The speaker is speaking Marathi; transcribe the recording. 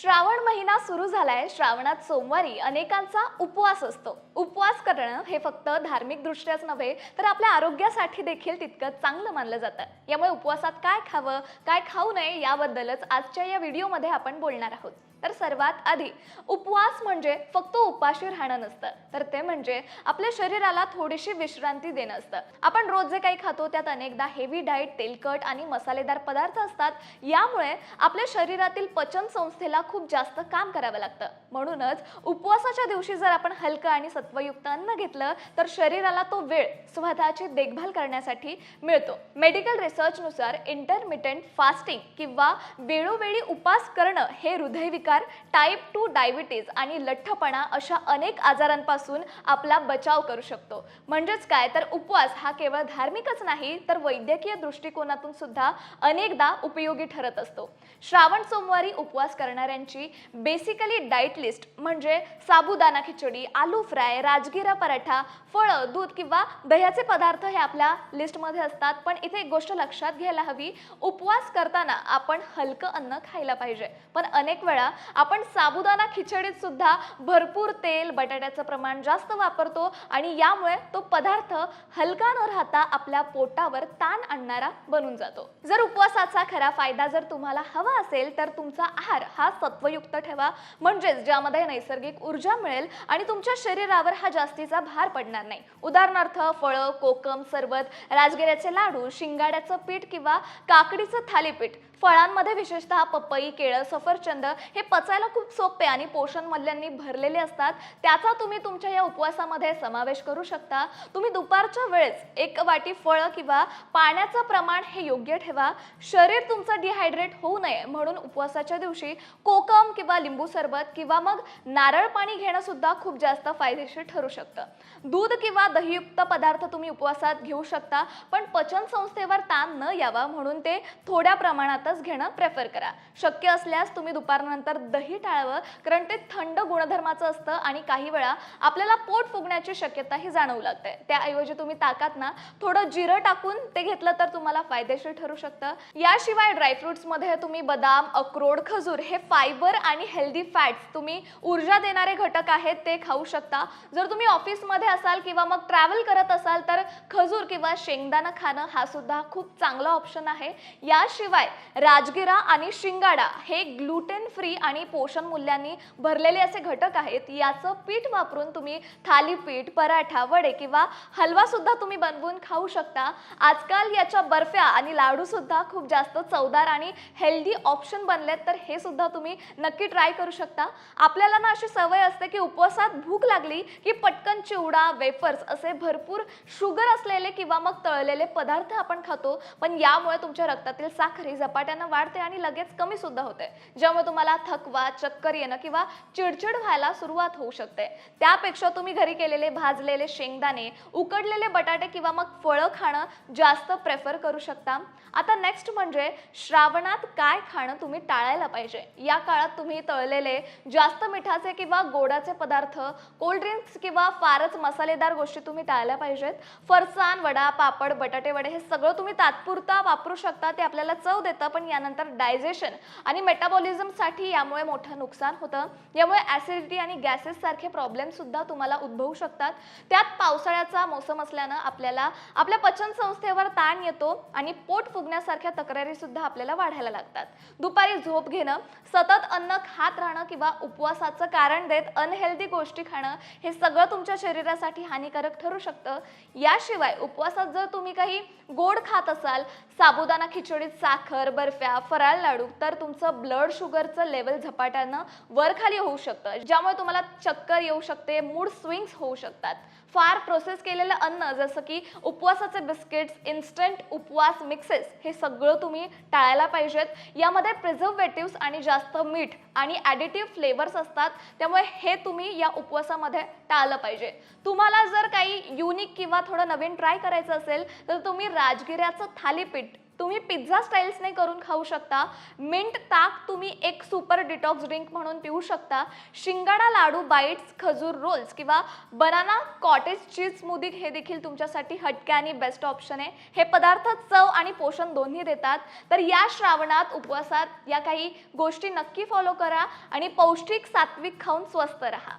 श्रावण महिना सुरू झालाय. श्रावणात सोमवारी अनेकांचा उपवास असतो. उपवास करणं हे फक्त धार्मिक दृष्ट्याच नव्हे तर आपल्या आरोग्यासाठी देखील तितकं चांगलं मानलं जातं. यामुळे उपवासात काय खावं काय खाऊ नये याबद्दलच आजच्या या व्हिडिओमध्ये आपण बोलणार आहोत. तर सर्वात आधी उपवास म्हणजे फक्त उपाशी राहणं नसतं. तर ते म्हणजे आपल्या शरीराला थोडीशी विश्रांती देणं असतं. आपण रोज जे काही खातो त्यात अनेकदा हेवी डाएट तेलकट आणि मसालेदार पदार्थ असतात. यामुळे आपल्या शरीरातील पचन संस्थेला खूप जास्त काम करावं लागतं. म्हणूनच उपवासाच्या दिवशी जर आपण हलकं आणि सत्वयुक्त अन्न घेतलं तर शरीराला तो वेळ स्वतःची देखभाल करण्यासाठी मिळतो. मेडिकल रिसर्चनुसार इंटरमिटंट फास्टिंग किंवा वेळोवेळी उपास करणं हे हृदयविकार टाईप टू डायबिटीज आणि लठ्ठपणा अशा अनेक आजारांपासून आपला बचाव करू शकतो. म्हणजेच काय? तर उपवास हा केवळ धार्मिकच नाही तर वैद्यकीय दृष्टिकोनातून सुद्धा अनेकदा उपयोगी ठरत असतो. श्रावण सोमवारी उपवास करणाऱ्यांची बेसिकली डाईट लिस्ट म्हणजे साबुदाणा खिचडी आलू फ्राय राजगिरा पराठा फळं दूध किंवा दह्याचे पदार्थ हे आपल्या लिस्टमध्ये असतात. पण इथे एक गोष्ट लक्षात घ्यायला हवी उपवास करताना आपण हलकं अन्न खायला पाहिजे. पण अनेक वेळा आपण साबुदाणा खिचडीत सुद्धा भरपूर तेल बटाट्याचं प्रमाण जास्त वापरतो आणि यामुळे तो पदार्थ हलका न राहता आपल्या पोटावर ताण आणणारा बनून जातो. जर उपवासाचा खरा फायदा जर तुम्हाला हवा असेल तर तुमचा आहार हा सत्वयुक्त ठेवा. म्हणजेच ज्यामध्ये नैसर्गिक ऊर्जा मिळेल आणि तुमच्या शरीरावर हा जास्तीचा भार पडणार नाही. उदाहरणार्थ फळं कोकम सरबत राजगिऱ्याचे लाडू शिंगाड्याचं पीठ किंवा काकडीचं थालीपीठ फळांमध्ये विशेषतः पपई केळं सफरचंद हे पचायला खूप सोपे आणि पोषण मूल्यांनी भरलेले असतात. त्याचा तुम्ही तुमच्या या उपवासामध्ये समावेश करू शकता. तुम्ही दुपारच्या वेळेस एक वाटी फळं किंवा पाण्याचं प्रमाण हे योग्य ठेवा. शरीर तुमचं डिहायड्रेट होऊ नये म्हणून उपवासाच्या दिवशी कोकम किंवा लिंबू सरबत किंवा मग नारळ पाणी घेणं सुद्धा खूप जास्त फायदेशीर ठरू शकतं. दूध किंवा दहीयुक्त पदार्थ तुम्ही उपवासात घेऊ शकता पण पचन संस्थेवर ताण न यावा म्हणून ते थोड्या प्रमाणात प्रमाणातच घेणं प्रेफर करा. शक्य असल्यास तुम्ही दुपारनंतर दही टाळावं कारण ते थंड गुणधर्माचं असतं आणि काही वेळा आपल्याला पोट फुगण्याची शक्यताही जाणवू लागते. त्याऐवजी तुम्ही ताकात ना थोडं जिरं टाकून ते घेतलं तर तुम्हाला फायदेशीर ठरू शकतं. याशिवाय ड्रायफ्रुट्समध्ये तुम्ही बदाम अक्रोड खजूर हे फायबर आणि हेल्दी फॅट्स तुम्ही ऊर्जा देणारे घटक आहेत ते खाऊ शकता. जर तुम्ही ऑफिसमध्ये असाल किंवा मग ट्रॅव्हल करत असाल तर खजूर किंवा शेंगदाणा खाणं हा सुद्धा खूप चांगला ऑप्शन आहे. याशिवाय राजगिरा आणि शिंगाडा हे ग्लुटेन फ्री आणि पोषण मूल्यांनी भरलेले असे घटक आहेत. याचं पीठ वापरून तुम्ही थालीपीठ पराठा वडे किंवा हलवा सुद्धा तुम्ही बनवून खाऊ शकता. आजकाल याच्या बर्फ्या आणि लाडू सुद्धा खूप जास्त चवदार आणि हेल्दी ऑप्शन बनलेत तर हे सुद्धा तुम्ही नक्की ट्राय करू शकता. आपल्याला ना अशी सवय असते की उपवासात भूक लागली की पटकन चिवडा वेफर्स असे भरपूर शुगर असलेले किंवा मग तळलेले पदार्थ आपण खातो. पण यामुळे तुमच्या रक्तातील साखर ही झपाट्यानं वाढते आणि लगेच कमी सुद्धा होते. ज्यामुळे तुम्हाला थकवा चक्कर येणं किंवा चिडचिड व्हायला सुरुवात होऊ शकते. त्यापेक्षा तुम्ही घरी केलेले भाजलेले शेंगदाणे उकडलेले बटाटे किंवा मग फळं खाणं जास्त प्रेफर करू शकता. आता नेक्स्ट म्हणजे श्रावणात काय खाणं तुम्ही टाळायला पाहिजे? या काळात तुम्ही तळलेले जास्त मिठाचे किंवा गोडाचे पदार्थ कोल्ड ड्रिंक्स किंवा फारच मसालेदार गोष्टी तुम्ही टाळल्या पाहिजेत. फरसाण वडा पापड बटाटे वडे हे सगळं तुम्ही तात्पुरता वापरू शकता. ते आपल्याला चव देतं पण यानंतर डायजेशन आणि मेटाबॉलिझमसाठी यामुळे मोठं नुकसान होतं. यामुळे ॲसिडिटी आणि गॅसेस सारखे प्रॉब्लेम सुद्धा तुम्हाला उद्भवू शकतात. त्यात पावसाळ्याचा मोसम असल्यानं आपल्याला आपल्या पचन संस्थेवर ताण येतो आणि पोट फुगण्यासारख्या तक्रारी सुद्धा आपल्याला वाढायला लागतात. दुपारी झोप घेणं सतत अन्न खात राहणं किंवा उपवासाचं कारण देत अनहेल्दी गोष्टी खाणं हे सगळं तुमच्या शरीरासाठी हानिकारक ठरू शकतं. याशिवाय उपवासात जर तुम्ही काही गोड खात असाल साबुदाणा खिचडीत साखर बर्फ्या फराळ लाडू तर तुमचं ब्लड शुगरचं लेवल झपाट्यानं वरखाली होऊ शकतं. ज्यामुळे तुम्हाला चक्कर येऊ शकते मूड स्विंग्स होऊ शकतात. फार प्रोसेस केलेलं अन्न जसं की उपवासाचे बिस्किट्स इन्स्टंट उपवास मिक्सेस हे सगळं तुम्ही टाळायला पाहिजेत. यामध्ये प्रिझर्वेटिव्स आणि जास्त मीठ आणि ॲडिटिव्ह फ्लेवर्स असतात. त्यामुळे हे तुम्ही या उपवासामध्ये टाळलं पाहिजे. तुम्हाला जर काही युनिक किंवा थोडं नवीन ट्राय करायचं असेल तर तुम्ही राजगिऱ्याचं थालीपीठ तुम्ही पिझ्झा स्टाईल्सने करून खाऊ शकता. मिंट ताक तुम्ही एक सुपर डिटॉक्स ड्रिंक म्हणून पिऊ शकता. शिंगाडा लाडू बाईट्स खजूर रोल्स किंवा बनाना कॉटेज चीज स्मूदी हे देखील तुमच्यासाठी हटके आणि बेस्ट ऑप्शन आहे. हे पदार्थ चव आणि पोषण दोन्ही देतात. तर या श्रावणात उपवासात या काही गोष्टी नक्की फॉलो करा आणि पौष्टिक सात्विक खाऊन स्वस्त राहा.